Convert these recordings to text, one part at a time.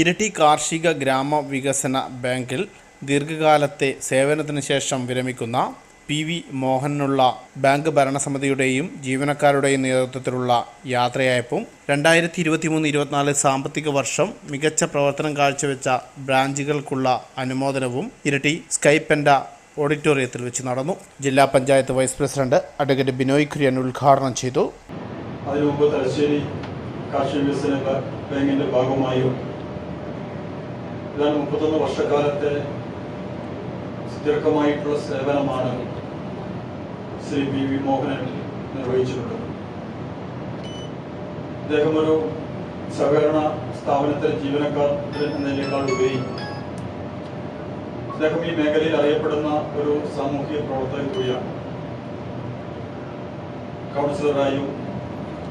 ഇരട്ടി കാർഷിക ഗ്രാമ വികസന ബാങ്കിൽ ദീർഘകാലത്തെ സേവനത്തിന് ശേഷം വിരമിക്കുന്ന പി വി മോഹനുള്ള ബാങ്ക് ഭരണസമിതിയുടെയും ജീവനക്കാരുടെയും നേതൃത്വത്തിലുള്ള യാത്രയയപ്പും രണ്ടായിരത്തി ഇരുപത്തിമൂന്ന് ഇരുപത്തിനാല് സാമ്പത്തിക വർഷം മികച്ച പ്രവർത്തനം കാഴ്ചവെച്ച ബ്രാഞ്ചുകൾക്കുള്ള അനുമോദനവും ഇരട്ടി സ്കൈപ്പൻഡ ഓഡിറ്റോറിയത്തിൽ വെച്ച് നടന്നു. ജില്ലാ panchayat vice president advocate Binoy Kurian ഉദ്ഘാടനം ചെയ്തു. അതിനു മുമ്പ് തലശ്ശേരി കാർഷിക വികസന ബാങ്കിന്റെ ഭാഗമായും ഏതാണ്ട് മുപ്പത്തൊന്ന് വർഷക്കാലത്തെ സുദീർഘമായിട്ടുള്ള സേവനമാണ് ശ്രീ പി വി മോഹനൻ നിർവഹിച്ചിട്ടുള്ളത്. അദ്ദേഹം ഒരു സഹകരണ സ്ഥാപനത്തിലെ ജീവനക്കാരൻ എന്നതിനേക്കാൾ ഉപരി അദ്ദേഹം ഈ മേഖലയിൽ അറിയപ്പെടുന്ന ഒരു സാമൂഹിക പ്രവർത്തകൻ കൂടിയാണ്. കൗൺസിലറായും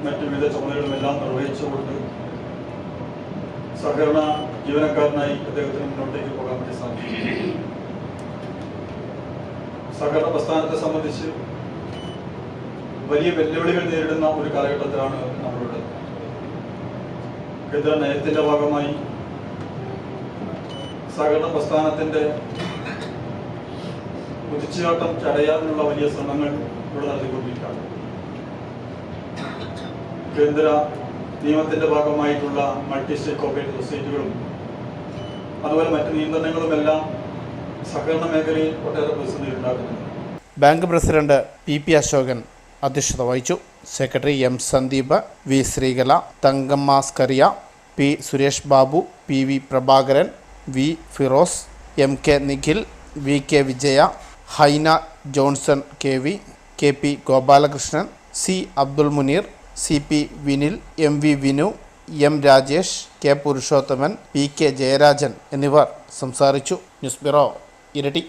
മറ്റു വിവിധ ചുമതലകളും എല്ലാം നിർവഹിച്ചുകൊണ്ട് സഹകരണ ജീവനക്കാരനായി അദ്ദേഹത്തിന് മുന്നോട്ടേക്ക് പോകാൻ വേണ്ടി സാധിക്കും സഹകരണ പ്രസ്ഥാനത്തെ സംബന്ധിച്ച് വലിയ വെല്ലുവിളികൾ നേരിടുന്ന ഒരു കാലഘട്ടത്തിലാണ് നമ്മളുള്ളത്. കേന്ദ്ര നയത്തിന്റെ ഭാഗമായി സഹകരണ പ്രസ്ഥാനത്തിന്റെ കുതിച്ചുചാട്ടം തടയാനുള്ള വലിയ ശ്രമങ്ങൾ ഇവിടെ നടത്തിക്കൊണ്ടിരിക്കുകയാണ്. കേന്ദ്ര നിയമത്തിന്റെ ഭാഗമായിട്ടുള്ള മൾട്ടി സ്റ്റേറ്റ് കോപ്പറേറ്റീവ് സൊസൈറ്റികളും അതുപോലെ മറ്റ് നിയന്ത്രണങ്ങളുമെല്ലാം സഹകരണ മേഖലയിൽ ഒട്ടേറെ പ്രതിസന്ധി ഉണ്ടാക്കുന്നുണ്ട്. Bank president P P Ashokan അധ്യക്ഷത വഹിച്ചു. Secretary M Sandeep V Sreekala തങ്കമ്മാസ്കറിയ P Suresh Babu P V Prabhakaran V Firoz M K Nikhil V K Vijaya ഹൈന Johnson K V K P Gopalakrishnan C Abdul Muneer C P Vinil M V Vinu M Rajesh K Purushothaman P K Jayarajan എന്നിവർ സംസാരിച്ചു. ന്യൂസ് ബ്യൂറോ ഇരട്ടി.